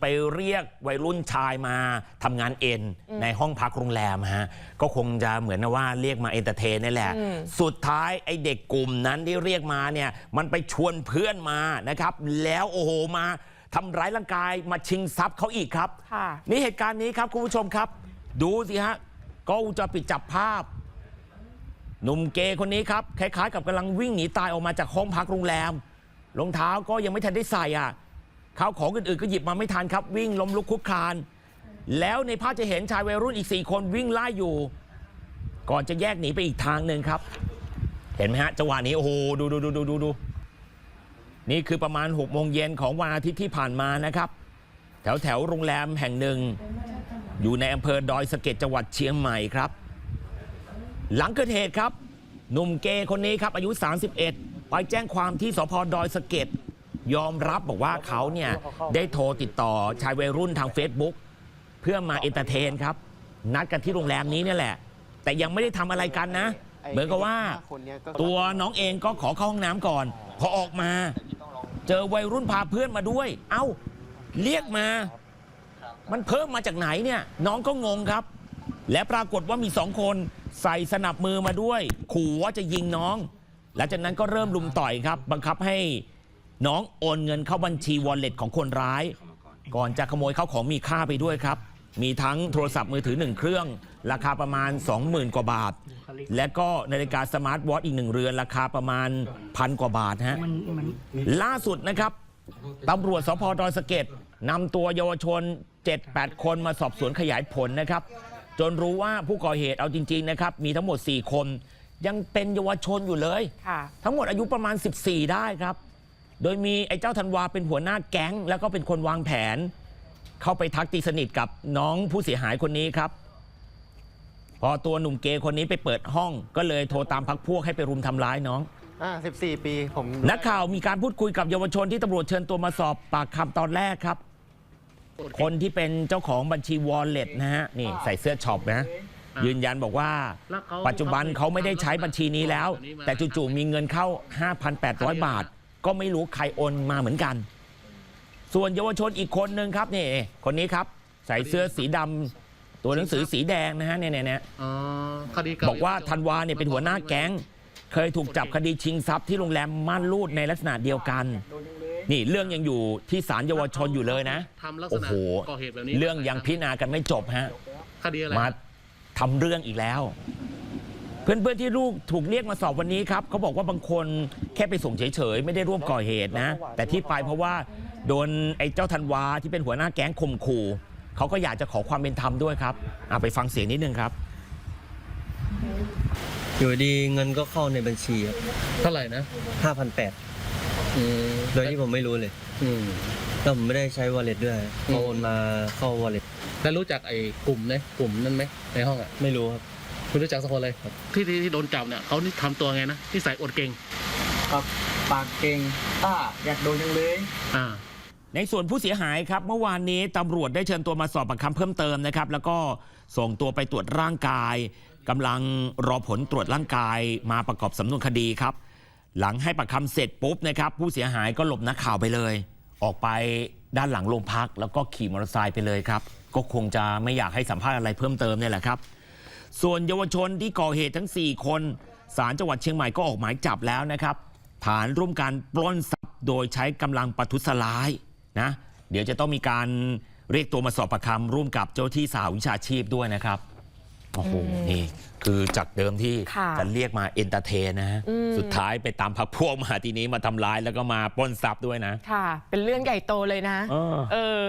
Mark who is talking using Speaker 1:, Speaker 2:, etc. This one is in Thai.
Speaker 1: ไปเรียกวัยรุ่นชายมาทำงานเอ็นในห้องพักโรงแรมฮะก็คงจะเหมือนว่าเรียกมาเอนเตอร์เทนนี่แหละ สุดท้ายไอ้เด็กกลุ่มนั้นที่เรียกมาเนี่ยมันไปชวนเพื่อนมานะครับ แล้วโอ้โหมาทำร้ายร่างกายมาชิงทรัพย์เขาอีกครับ
Speaker 2: ค่ะ
Speaker 1: นี่เหตุการณ์นี้ครับคุณผู้ชมครับ ดูสิฮะกล้องวงจะปิดจับภาพหนุ่มเกย์คนนี้ครับคล้ายๆ กับกำลังวิ่งหนีตายออกมาจากห้องพักโรงแรมรองเท้าก็ยังไม่ทันได้ใส่อะ ข้าวของอื่นๆก็หยิบมาไม่ทันครับ วิ่งล้มลุกคลุกคลาน แล้วในภาพจะเห็นชายวัยรุ่นอีก 4 คนวิ่งไล่อยู่ ก่อนจะแยกหนีไปอีกทางหนึ่งครับ เห็นไหมฮะจังหวะนี้โอ้โหดูดูดูดูดูดูนี่คือประมาณ6โมงเย็นของวันอาทิตย์ที่ผ่านมานะครับ แถวแถวๆโรงแรมแห่งหนึ่ง อยู่ในอำเภอดอยสะเก็ดจังหวัดเชียงใหม่ครับ หลังเกิดเหตุครับหนุ่มเกย์คนนี้ครับอายุ 31 ไปแจ้งความที่สพดอยสะเก็ด ยอมรับบอกว่าเขาเนี่ยได้โทรติดต่อชายวัยรุ่นทาง Facebook เพื่อมาเอนเตอร์เทนครับ นัดกันที่โรงแรมนี้เนี่ยแหละ แต่ยังไม่ได้ทำอะไรกันนะ เหมือนกับว่า ตัวน้องเองก็ขอเข้าห้องน้ำก่อน พอออกมา เจอวัยรุ่นพาเพื่อนมาด้วย เอ้า เรียกมา มันเพิ่มมาจากไหนเนี่ย น้องก็งงครับ และปรากฏว่ามีสองคนใส่สนับมือมาด้วย ขู่ว่าจะยิงน้องและจากนั้นก็เริ่มลุมต่อยครับ บังคับให้ น้องโอนเงินเข้าบัญชีวอลเล็ตของคนร้าย ก่อนจะขโมยเข้าของมีค่าไปด้วยครับ มีทั้งโทรศัพท์มือถือหนึ่งเครื่อง ราคาประมาณ 20,000 กว่าบาท และก็นาฬิกาสมาร์ทวอทอีกหนึ่งเรือน ราคาประมาณพันกว่าบาทฮะล่าสุดนะครับตำรวจสพดอยสะเก็ดนำตัวเยาวชน 7-8 คนมาสอบสวนขยายผลนะครับ จนรู้ว่าผู้ก่อเหตุเอาจริง ๆ นะครับ มีทั้งหมด 4 คน ยังเป็นเยาวชนอยู่เลย
Speaker 2: ค่ะ
Speaker 1: ทั้งหมดอายุประมาณ 14 ได้ครับ โดยมีไอ้เจ้าธันวาเป็นหัวหน้าแก๊ง แล้วก็เป็นคนวางแผน เข้าไปทักตีสนิทกับน้องผู้เสียหายคนนี้ครับ พอตัวหนุ่มเกย์คนนี้ไปเปิดห้อง ก็เลยโทรตามพักพวกให้ไปรุมทำร้ายน้อง
Speaker 3: อ่า14 ปีผม
Speaker 1: นักข่าวมีการพูดคุยกับเยาวชนที่ตำรวจเชิญตัวมาสอบปากคำตอนแรกครับ คนที่เป็นเจ้าของบัญชีวอลเล็ตนะฮะนี่ใส่เสื้อช็อปนะยืนยันบอกว่า ปัจจุบันเขาไม่ได้ใช้บัญชีนี้แล้ว แต่จู่ๆมีเงินเข้า 5,800 บาท ก็ไม่รู้ใครโอนมาเหมือนกัน ส่วนเยาวชนอีกคนนึงครับนี่คนนี้ครับ ใส่เสื้อสีดำตัวหนังสือสีแดงนะฮะเนี่ยเนี่ยเนี่ย
Speaker 4: อ๋อคดีเก่า
Speaker 1: บอกว่าธันวาเนี่ยเป็นหัวหน้าแก๊ง เคยถูกจับคดีชิงทรัพย์ที่โรงแรมม่านรูดในลักษณะเดียวกัน นี่เรื่องยังอยู่ที่ศาลเยาวชนอยู่เลยนะ
Speaker 4: ทำลักษ
Speaker 1: โอ้
Speaker 4: ณะ
Speaker 1: โห
Speaker 4: ก่อเหตุแบบนี้
Speaker 1: เรื่องยังพิจารณากันไม่จบฮะ
Speaker 4: คดีอะไร
Speaker 1: มาทำเรื่องอีกแล้ว เพื่อนๆที่ลูกถูกเรียกมาสอบวันนี้ครับเขาบอกว่าบางคนแค่ไปส่งเฉยๆ ไม่ได้ร่วมก่อเหตุนะ แต่ที่ไปเพราะว่าโดนไอ้เจ้าธันวาที่เป็นหัวหน้าแก๊งข่มขู่เขาก็อยากจะขอความเป็นธรรมด้วยครับเอาไปฟังเสียงนิดนึงครับ
Speaker 5: อยู่ดีเงินก็เข้าในบัญชี
Speaker 4: เท่าไหร่นะ
Speaker 5: ห้าพันแปด
Speaker 4: อืม
Speaker 5: โดยที่ผมไม่รู้เลย
Speaker 4: อืม
Speaker 5: แล้วผมไม่ได้ใช้ wallet ด้วยเขาโอนมาเข้า wallet
Speaker 4: แล้วรู้จักไอ้กลุ่มเนี่ยกลุ่มนั้นไหมในห้องอะ
Speaker 5: ไม่รู้ครับ
Speaker 4: ไม่รู้จักสักคนเลยที่ที่ที่โดนจับเนี่ยเขานี่ทำตัวไงนะที่ใส่อดเก่ง
Speaker 6: ครับปากเก่งต้าอยากโดนจังเลย
Speaker 4: อ่า
Speaker 1: ในส่วนผู้เสียหายครับ เมื่อวานนี้ตำรวจได้เชิญตัวมาสอบปากคำเพิ่มเติมนะครับ แล้วก็ส่งตัวไปตรวจร่างกายกำลังรอผลตรวจร่างกายมาประกอบสำนวนคดีครับ หลังให้ปากคำเสร็จปุ๊บนะครับ ผู้เสียหายก็หลบนักข่าวไปเลย ออกไปด้านหลังโรงพัก แล้วก็ขี่มอเตอร์ไซค์ไปเลยครับ ก็คงจะไม่อยากให้สัมภาษณ์อะไรเพิ่มเติมเนี่ยแหละครับ ส่วนเยาวชนที่ก่อเหตุทั้ง 4 คนศาลจังหวัดเชียงใหม่ก็ออกหมายจับแล้วนะครับ ฐานร่วมกันปล้นทรัพย์โดยใช้กำลังประทุษร้ายนะเดี๋ยวจะต้องมีการเรียกตัวมาสอบประคำร่วมกับเจ้าที่สหวิชาชีพด้วยนะครับโอ้โหนี่คือจากเดิมที่
Speaker 2: ค่ะ
Speaker 1: จะเรียกมาเอนเตอร์เทนนะฮะ
Speaker 2: อืม
Speaker 1: สุดท้ายไปตามพักพวกมาทีนี้มาทำร้ายแล้วก็มาปล้นทรัพย์ด้วยนะ
Speaker 2: ค่ะ เป็นเรื่องใหญ่โตเลยนะ
Speaker 1: เออ
Speaker 2: เออ